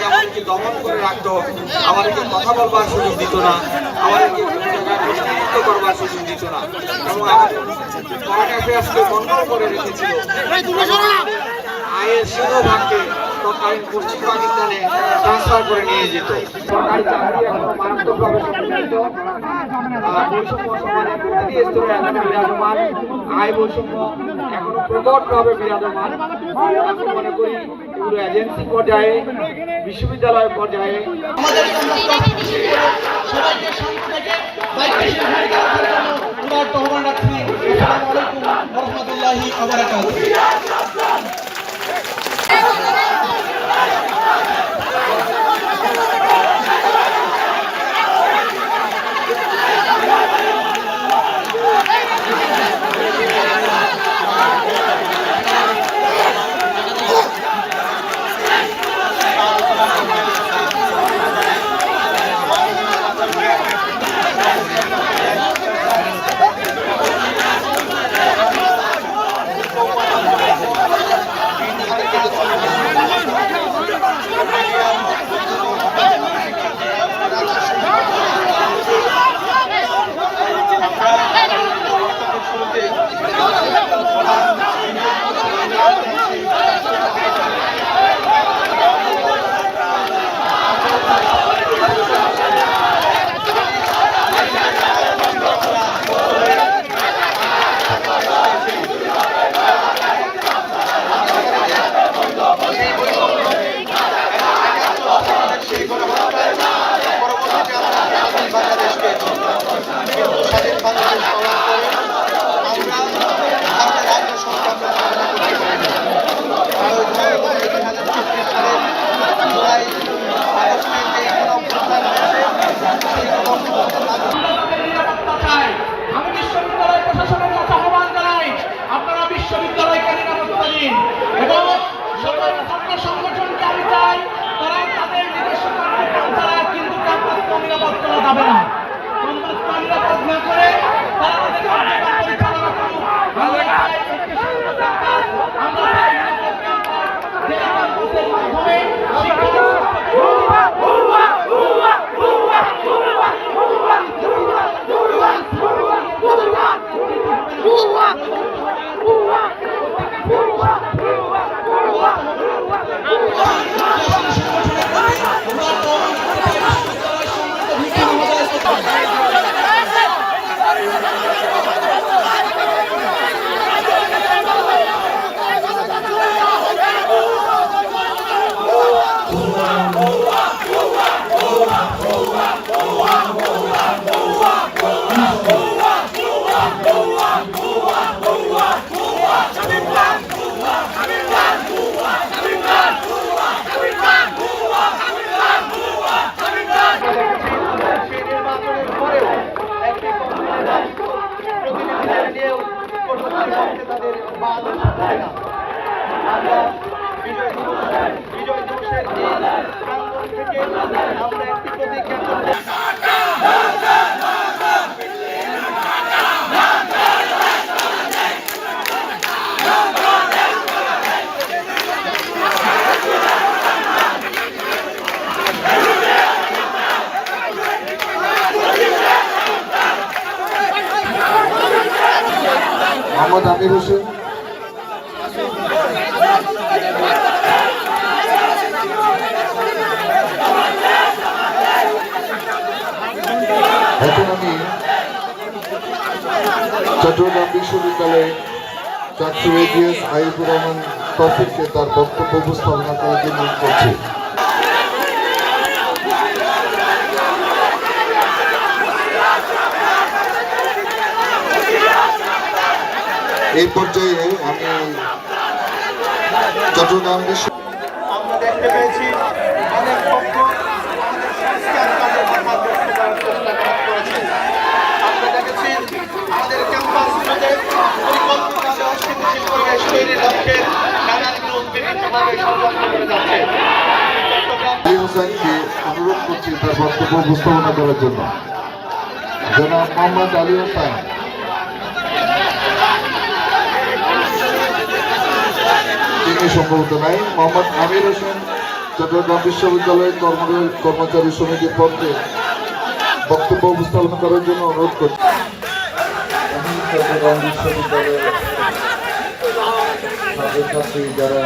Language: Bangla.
আমাদেরকে দমন করে রাখতো আমাদেরকে কথা বলবার সুযোগ দিত না আমাদেরকে প্রতিনিধিত্ব করবার সুযোগ দিত না এবং আমাদের করে রেখেছিল আয়ের সিংহভাগকে তৎকালীন পশ্চিম পাকিস্তানে ট্রান্সফার করে নিয়ে যেত। বিরাজমান। আয় বৈষম্য এখনও বিরাজমান। মনে করি এজেন্সি পর্যায়ে, বিশ্ববিদ্যালয় পর্যায়ে। আসসালামু আলাইকুম রহমতুল্লাহি আবরাকাতুহু স্বাধীন যাবে না। ক্যাম্পাসকে নিরাপদ না করে মোহাম্মদ আমির হোসেন। এখন আমি চট্টগ্রাম বিশ্ববিদ্যালয়ে ছাত্র এজিএস আইবুর রহমান তফিককে তার বক্তব্য উপস্থাপনা করার জন্য করছি। এই পর্যায়ে আমি চট্টগ্রাম বিশ্ব আমরা দেখতে পেয়েছি অনেক পক্ষ আমাদের সংস্কার কার্যক্রম ব্যস্ত করার চেষ্টা করা- করেছে আমরা দেখেছি আমাদের ক্যাম্পাসগুলোতে পরিকল্পিতভাবে অস্থিতিশীল পরিবেশ তৈরির লক্ষ্যে নানান গ্রুপ বিভিন্নভাবে ষড়যন্ত্র করে যাচ্ছে। হোসেনকে অনুরোধ করছি তার বক্তব্য উপস্থাপনা করার জন্য। জনাব মোহাম্মদ আলী হোসেন। তিনি সম্ভবত নাই। মোহাম্মদ আমির হোসেন, চট্টগ্রাম বিশ্ববিদ্যালয়ের কর্ম কর্মচারী সমিতির পক্ষে বক্তব্য উপস্থাপন করার জন্য অনুরোধ করছি। চট্টগ্রাম বিশ্ববিদ্যালয়ের ছাত্রছাত্রী যারা